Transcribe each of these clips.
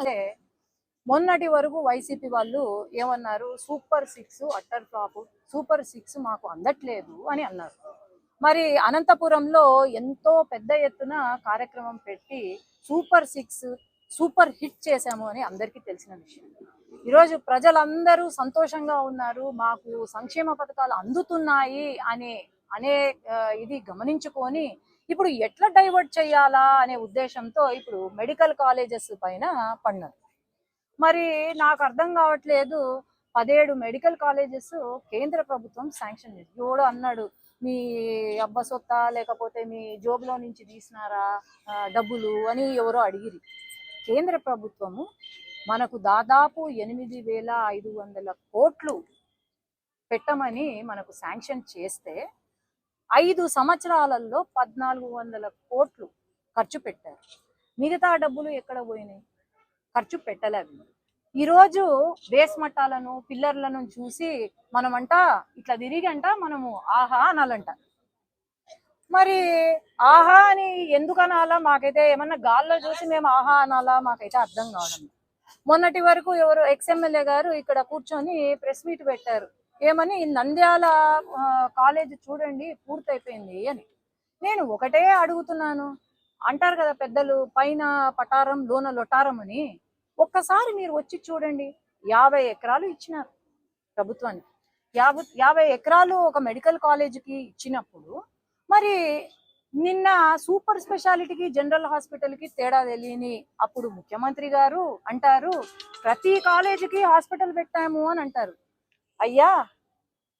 అదే మొన్నటి వరకు వైసీపీ వాళ్ళు ఏమన్నారు? Super six utter flop super six మాకు అందట్లేదు అని అన్నారు. మరి అనంతపురంలో ఎంతో పెద్ద ఎత్తున కార్యక్రమం పెట్టి సూపర్ సిక్స్ సూపర్ హిట్ చేశాము అని అందరికీ తెలిసిన విషయం. ఈరోజు ప్రజలందరూ సంతోషంగా ఉన్నారు. మాకు సంక్షేమ పథకాలు అందుతున్నాయి అనే అనే ఇది గమనించుకొని ఇప్పుడు ఎట్లా డైవర్ట్ చేయాలా అనే ఉద్దేశంతో ఇప్పుడు మెడికల్ కాలేజెస్ పైన పడినారు మరి నాకు అర్థం కావట్లేదు పదిహేడు మెడికల్ కాలేజెస్ కేంద్ర ప్రభుత్వం శాంక్షన్ చేసి ఎవడో అన్నాడు మీ అబ్బ సొత్త లేకపోతే మీ జోబులో నుంచి తీసినారా డబ్బులు అని ఎవరో అడిగిరి. కేంద్ర ప్రభుత్వము మనకు దాదాపు ఎనిమిది వేల ఐదు వందల కోట్లు పెట్టమని మనకు శాంక్షన్ చేస్తే ఐదు సంవత్సరాలలో పద్నాలుగు వందల కోట్లు ఖర్చు పెట్టారు. మిగతా డబ్బులు ఎక్కడ పోయినాయి? ఖర్చు పెట్టలేదు. ఈరోజు బేస్ మట్టాలను పిల్లర్లను చూసి మనమంట ఇట్లా తిరిగంట మనము ఆహా అనాలంట. మరి ఆహా అని ఎందుకు అనాలా? మాకైతే ఏమన్నా గాల్లో చూసి మేము ఆహా అనాలా? మాకైతే అర్థం కావడం మొన్నటి వరకు ఎవరు ఎక్స్ఎమ్మెల్యే గారు ఇక్కడ కూర్చొని ప్రెస్ మీట్ పెట్టారు. ఏమని నంద్యాల కాలేజ్ చూడండి పూర్తయిపోయింది అని. నేను ఒకటే అడుగుతున్నాను. అంటారు కదా పెద్దలు పైన పటారం లోన లొటారం అని. ఒక్కసారి మీరు వచ్చి చూడండి. యాభై ఎకరాలు ఇచ్చినారు ప్రభుత్వానికి. యాభై యాభై ఎకరాలు ఒక మెడికల్ కాలేజీకి ఇచ్చినప్పుడు మరి నిన్న సూపర్ స్పెషాలిటీకి జనరల్ హాస్పిటల్కి తేడా తెలియని అప్పుడు ముఖ్యమంత్రి గారు అంటారు ప్రతి కాలేజీకి హాస్పిటల్ పెట్టాము అని అంటారు. అయ్యా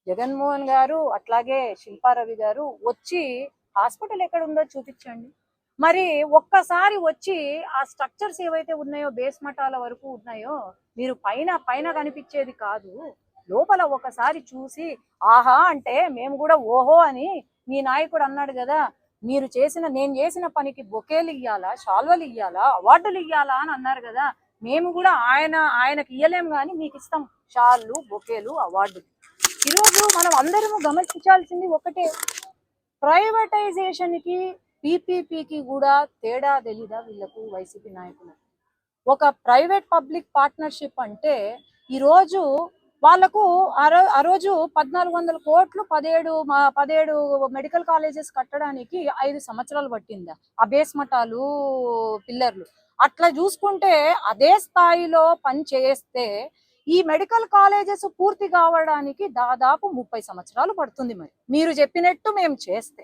జగన్మోహన్ గారు అట్లాగే శిల్పారవి గారు వచ్చి హాస్పిటల్ ఎక్కడ ఉందో చూపించండి. మరి ఒక్కసారి వచ్చి ఆ స్ట్రక్చర్స్ ఏవైతే ఉన్నాయో బేస్ మఠాల వరకు ఉన్నాయో మీరు పైన పైన కనిపించేది కాదు. లోపల ఒకసారి చూసి ఆహా అంటే మేము కూడా ఓహో అని మీ నాయకుడు అన్నాడు కదా మీరు చేసిన నేను చేసిన పనికి బొకేలు ఇయ్యాలా షాల్వలు ఇయ్యాలా అవార్డులు ఇయ్యాలా అని అన్నారు కదా మేము కూడా ఆయన ఆయనకి ఇయ్యలేము కానీ మీకు ఇస్తాం. షాళ్ళు బొకేలు అవార్డులు. ఈరోజు మనం అందరము గమనించాల్సింది ఒకటే. ప్రైవేటైజేషన్కి పీపీపీకి కూడా తేడా తెలీదా వీళ్ళకు వైసీపీ నాయకులు ఒక ప్రైవేట్ పబ్లిక్ పార్ట్నర్షిప్ అంటే ఈరోజు వాళ్ళకు ఆ ఆ రోజు పద్నాలుగు వందల కోట్లు పదిహేడు మా పదిహేడు మెడికల్ కాలేజెస్ కట్టడానికి ఐదు సంవత్సరాలు పట్టిందా? ఆ బేస్ మఠాలు పిల్లర్లు. అట్లా చూసుకుంటే అదే స్థాయిలో పని చేస్తే ఈ మెడికల్ కాలేజెస్ పూర్తి కావడానికి దాదాపు ముప్పై సంవత్సరాలు పడుతుంది మరి. మీరు చెప్పినట్టు మేము చేస్తే.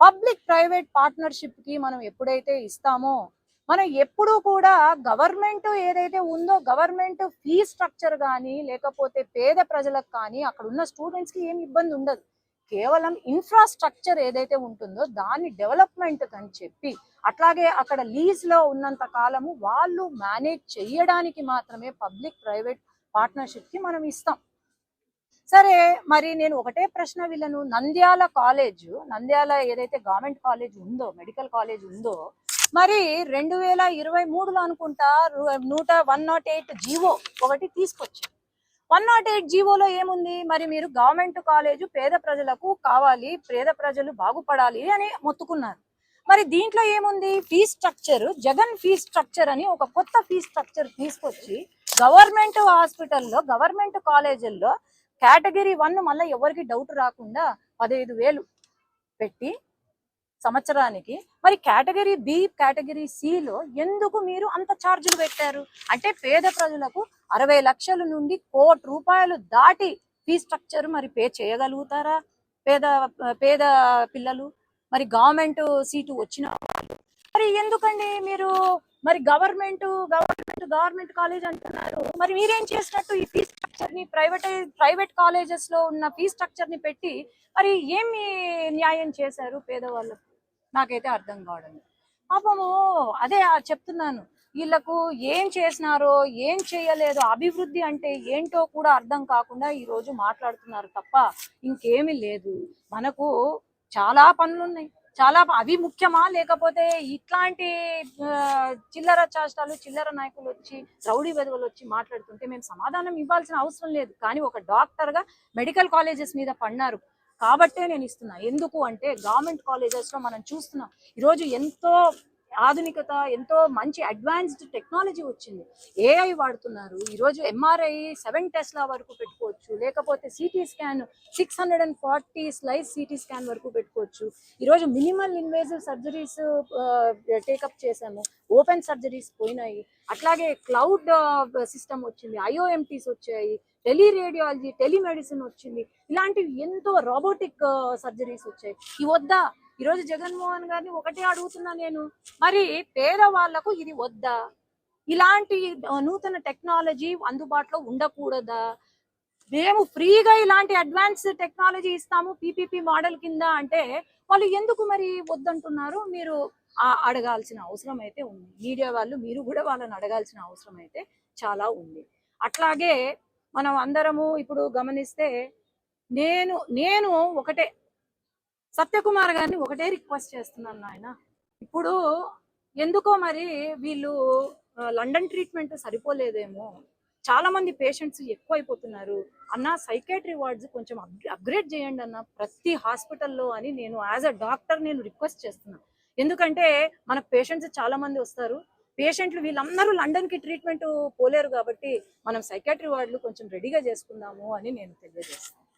పబ్లిక్ ప్రైవేట్ పార్ట్నర్షిప్కి మనం ఎప్పుడైతే ఇస్తామో మనం ఎప్పుడూ కూడా గవర్నమెంట్ ఏదైతే ఉందో గవర్నమెంట్ ఫీ స్ట్రక్చర్ కానీ లేకపోతే పేద ప్రజలకు కానీ అక్కడ ఉన్న స్టూడెంట్స్కి ఏం ఇబ్బంది ఉండదు. కేవలం ఇన్ఫ్రాస్ట్రక్చర్ ఏదైతే ఉంటుందో దాన్ని డెవలప్మెంట్ అని చెప్పి అట్లాగే అక్కడ లీజ్లో ఉన్నంత కాలము వాళ్ళు మేనేజ్ చేయడానికి మాత్రమే పబ్లిక్ ప్రైవేట్ పార్ట్నర్షిప్కి మనం ఇస్తాం. సరే మరి నేను ఒకటే ప్రశ్న వీళ్ళను నంద్యాల కాలేజ్ నంద్యాల ఏదైతే గవర్నమెంట్ కాలేజ్ ఉందో మెడికల్ కాలేజ్ ఉందో మరి రెండు వేల ఇరవై మూడులో అనుకుంటా నూట వన్ నాట్ ఎయిట్ జీవో ఒకటి తీసుకొచ్చారు. వన్ నాట్ ఎయిట్ జీవోలో ఏముంది? మరి మీరు గవర్నమెంట్ కాలేజ్ పేద ప్రజలకు కావాలి పేద ప్రజలు బాగుపడాలి అని మొత్తుకున్నారు. మరి దీంట్లో ఏముంది? Fee structure Jagan fee structure అని ఒక కొత్త ఫీ స్ట్రక్చర్ తీసుకొచ్చి గవర్నమెంట్ హాస్పిటల్లో గవర్నమెంట్ కాలేజీల్లో కేటగిరీ వన్ మళ్ళీ ఎవరికి డౌట్ రాకుండా పదహైదు వేలు పెట్టి సంవత్సరానికి మరి కేటగిరీ బి కేటగిరీ సిలో ఎందుకు మీరు అంత ఛార్జీలు పెట్టారు? అంటే పేద ప్రజలకు అరవై లక్షల నుండి కోటి రూపాయలు దాటి ఫీ స్ట్రక్చర్ మరి పే చేయగలుగుతారా? పేద పేద పిల్లలు మరి గవర్నమెంట్ సీటు వచ్చిన వాళ్ళు మరి ఎందుకండి మీరు మరి గవర్నమెంట్ గవర్నమెంట్ గవర్నమెంట్ కాలేజ్ అంటున్నారు. మరి మీరేం చేసినట్టు ఈ ఫీ స్ట్రక్చర్ని ప్రైవేట్ ప్రైవేట్ కాలేజెస్లో ఉన్న ఫీ స్ట్రక్చర్ని పెట్టి మరి ఏమి న్యాయం చేశారు పేదవాళ్ళకు నాకైతే అర్థం కావడం పాపము అదే చెప్తున్నాను. వీళ్ళకు ఏం చేసినారో ఏం చేయలేదో అభివృద్ధి అంటే ఏంటో కూడా అర్థం కాకుండా ఈ రోజు మాట్లాడుతున్నారు తప్ప ఇంకేమీ లేదు. మనకు చాలా పనులు ఉన్నాయి చాలా అవి ముఖ్యమా? లేకపోతే ఇట్లాంటి చిల్లర చాష్టాలు చిల్లర నాయకులు వచ్చి రౌడీ వెధవలు వచ్చి మాట్లాడుతుంటే మేము సమాధానం ఇవ్వాల్సిన అవసరం లేదు. కానీ ఒక డాక్టర్గా మెడికల్ కాలేజెస్ మీద పడినారు. కాబట్టే నేను ఇస్తున్నా. ఎందుకు అంటే గవర్నమెంట్ కాలేజెస్లో మనం చూస్తున్నాం. ఈరోజు ఎంతో ఆధునికత ఎంతో మంచి అడ్వాన్స్డ్ టెక్నాలజీ వచ్చింది. ఏఐ వాడుతున్నారు. ఈరోజు ఎంఆర్ఐ సెవెన్ టెస్లా వరకు పెట్టుకోవచ్చు. లేకపోతే CT scan six hundred and forty slice CT scan వరకు పెట్టుకోవచ్చు. ఈరోజు minimal invasive surgeries take up చేశాము. ఓపెన్ సర్జరీస్ పోయినాయి. అట్లాగే క్లౌడ్ సిస్టమ్ వచ్చింది. ఐఓఎంటీస్ వచ్చాయి. టెలి రేడియాలజీ టెలిమెడిసిన్ వచ్చింది. ఇలాంటివి ఎంతో రోబోటిక్ సర్జరీస్ వచ్చాయి. ఈ వద్ద ఈరోజు జగన్మోహన్ గారిని ఒకటే అడుగుతున్నా నేను. మరి పేదవాళ్ళకు ఇది వద్దా? ఇలాంటి నూతన టెక్నాలజీ అందుబాటులో ఉండకూడదా? మేము ఫ్రీగా ఇలాంటి అడ్వాన్స్ టెక్నాలజీ ఇస్తాము పీపీపీ మోడల్ కింద అంటే వాళ్ళు ఎందుకు మరి వద్దంటున్నారు? మీరు ఆ- అడగాల్సిన అవసరం అయితే ఉంది. మీడియా వాళ్ళు మీరు కూడా వాళ్ళని అడగాల్సిన అవసరం అయితే చాలా ఉంది. అట్లాగే మనం అందరము ఇప్పుడు గమనిస్తే నేను నేను ఒకటే సత్యకుమార్ గారిని ఒకటే రిక్వెస్ట్ చేస్తున్నాను నాయన. ఇప్పుడు ఎందుకో మరి వీళ్ళు లండన్ ట్రీట్మెంట్ సరిపోలేదేమో. చాలా మంది పేషెంట్స్ ఎక్కువైపోతున్నారు. అన్న సైకాట్రీ వార్డ్స్ కొంచెం అప్గ్రేడ్ చేయండి అన్న ప్రతి హాస్పిటల్లో అని నేను యాజ్ అ డాక్టర్ నేను రిక్వెస్ట్ చేస్తున్నాను ఎందుకంటే మనకు పేషెంట్స్ చాలా మంది వస్తారు. పేషెంట్లు వీళ్ళందరూ లండన్కి ట్రీట్మెంట్ పోలేరు కాబట్టి మనం సైకాట్రీ వార్డులు కొంచెం రెడీగా చేసుకుందాము అని నేను తెలియజేస్తాను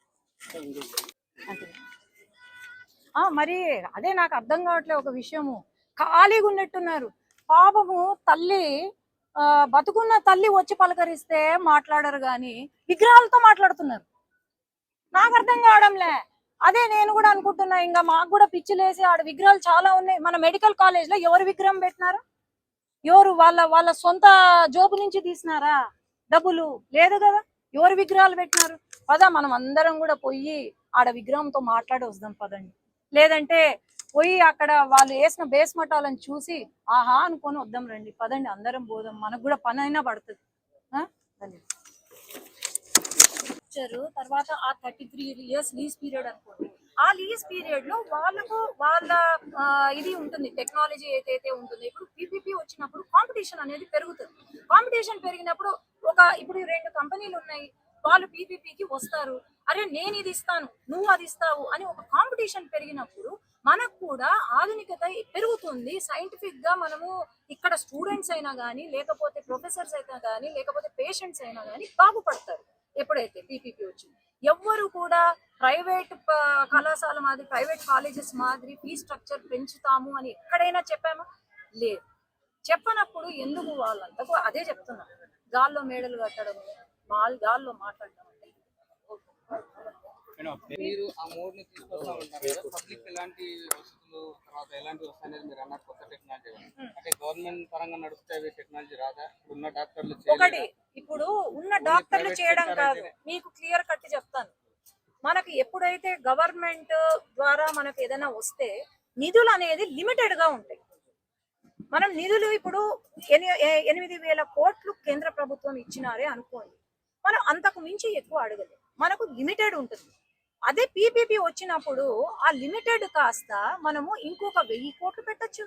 మరి అదే నాకు అర్థం కావట్లే ఒక విషయము. ఖాళీగా ఉన్నట్టున్నారు. పాపము తల్లి ఆ, బతుకున్న తల్లి వచ్చి పలకరిస్తే మాట్లాడరు గాని విగ్రహాలతో మాట్లాడుతున్నారు. నాకు అర్థం కావడంలే. అదే నేను కూడా అనుకుంటున్నా ఇంకా మాకు కూడా పిచ్చిలేసి ఆడ విగ్రహాలు చాలా ఉన్నాయి. మన మెడికల్ కాలేజ్లో ఎవరు విగ్రహం పెట్టినారు? ఎవరు వాళ్ళ వాళ్ళ సొంత జోబు నుంచి తీసినారా? డబ్బులు లేదు కదా. ఎవరు విగ్రహాలు పెట్టినారు? పదా మనం అందరం కూడా పోయి ఆడ విగ్రహంతో మాట్లాడి వద్దాం పదండి. లేదంటే పోయి అక్కడ వాళ్ళు వేసిన బేస్ మటాలను చూసి ఆహా అనుకొని వద్దాం రండి పదండి అందరం పోదాం మనకు కూడా పని అయినా పడుతుంది. ఇచ్చారు తర్వాత ఆ thirty three years lease period అనుకోండి. ఆ లీజ్ పీరియడ్లో వాళ్ళకు వాళ్ళ ఇది ఉంటుంది టెక్నాలజీ ఏదైతే ఉంటుందో ఇప్పుడు పీపీపీ వచ్చినప్పుడు కాంపిటీషన్ అనేది పెరుగుతుంది. కాంపిటీషన్ పెరిగినప్పుడు ఒక ఇప్పుడు రెండు కంపెనీలు ఉన్నాయి వాళ్ళు పీపీపీకి వస్తారు. అరే నేను ఇది ఇస్తాను నువ్వు అది ఇస్తావు అని ఒక కాంపిటీషన్ పెరిగినప్పుడు మనకు కూడా ఆధునికత పెరుగుతుంది. సైంటిఫిక్గా మనము ఇక్కడ స్టూడెంట్స్ అయినా కానీ లేకపోతే ప్రొఫెసర్స్ అయినా కానీ లేకపోతే పేషెంట్స్ అయినా కానీ బాగుపడతారు. ఎప్పుడైతే పీపీపీ వచ్చింది. ఎవ్వరు కూడా ప్రైవేట్ కళాశాల మాదిరి ప్రైవేట్ కాలేజెస్ మాదిరి ఫీ స్ట్రక్చర్ పెంచుతాము అని ఎక్కడైనా చెప్పామా? లేదు. చెప్పనప్పుడు ఎందుకు వాళ్ళంతకు అదే చెప్తున్నా. గాల్లో మేడలు కట్టడం మాల్ గాల్లో మాట్లాడడం మీరు ఆ మోడ్ని తీసుకొస్తా ఉంటారు కదా. పబ్లిక్ ఎలాంటి వసతులు తర్వాత ఎలాంటి వస్తాయనేది మీరు అన్నారు కొత్త టెక్నాలజీ అంటే గవర్నమెంట్ పరంగా నడిపితే అవి టెక్నాలజీ రాదా? ఉన్న డాక్టర్లు ఒకటి ఇప్పుడు ఉన్న డాక్టర్లు చేయడం కాదు. మీకు క్లియర్ కట్ చెప్తాను. మనకి ఎప్పుడైతే గవర్నమెంట్ ద్వారా మనకు ఏదైనా వస్తే నిధులు అనేది లిమిటెడ్గా ఉంటాయి. మనం నిధులు ఇప్పుడు ఎనిమిది వేల కోట్లు కేంద్ర ప్రభుత్వం ఇచ్చినారే అనుకోండి. మనం అంతకు మించి ఎక్కువ అడగలేదు మనకు లిమిటెడ్ ఉంటుంది. అదే పీపీపీ వచ్చినప్పుడు ఆ లిమిటెడ్ కాస్త మనము ఇంకొక వెయ్యి కోట్లు పెట్టొచ్చు.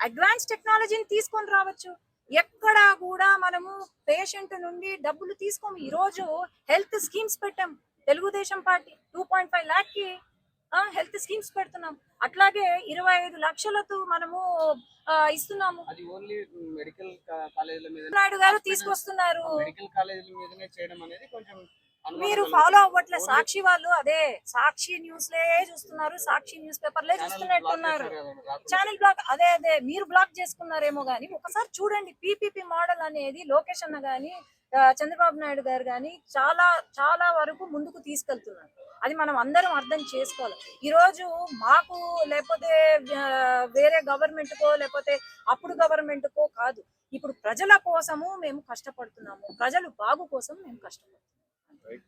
అడ్వాన్స్ టెక్నాలజీని తీసుకొని రావచ్చు. ఎక్కడ కూడా మనము పేషెంట్ నుండి డబ్బులు తీసుకోము. ఈ రోజు హెల్త్ స్కీమ్స్ పెట్టాం. Telugu Desam party two point five ల్యాక్కి health schemes పెడుతున్నాం. అట్లాగే ఇరవై ఐదు లక్షలతో మనము ఇస్తున్నాము. నాయుడు గారు తీసుకొస్తున్నారు. మెడికల్ కాలేజీల మీదనే చేయడం అనేది కొంచెం మీరు. ఫాలో అవ్వట్లే. సాక్షి వాళ్ళు అదే సాక్షి న్యూస్ లే చూస్తున్నారు సాక్షి న్యూస్ పేపర్లే చూస్తున్నట్టున్నారు. ఛానల్ బ్లాక్ అదే అదే మీరు బ్లాక్ చేసుకున్నారేమో గానీ ఒకసారి చూడండి పీపీపీ మోడల్ అనేది లోకేష్ అన్న గాని చంద్రబాబు నాయుడు గారు గాని చాలా చాలా వరకు ముందుకు తీసుకెళ్తున్నారు. అది మనం అందరం అర్థం చేసుకోవాలి. ఈ రోజు మాకు లేకపోతే వేరే గవర్నమెంట్ కో లేకపోతే అప్పుడు గవర్నమెంట్ కో కాదు. ఇప్పుడు ప్రజల కోసము మేము కష్టపడుతున్నాము. ప్రజలు బాగు కోసం మేము కష్టపడుతున్నాము. Right.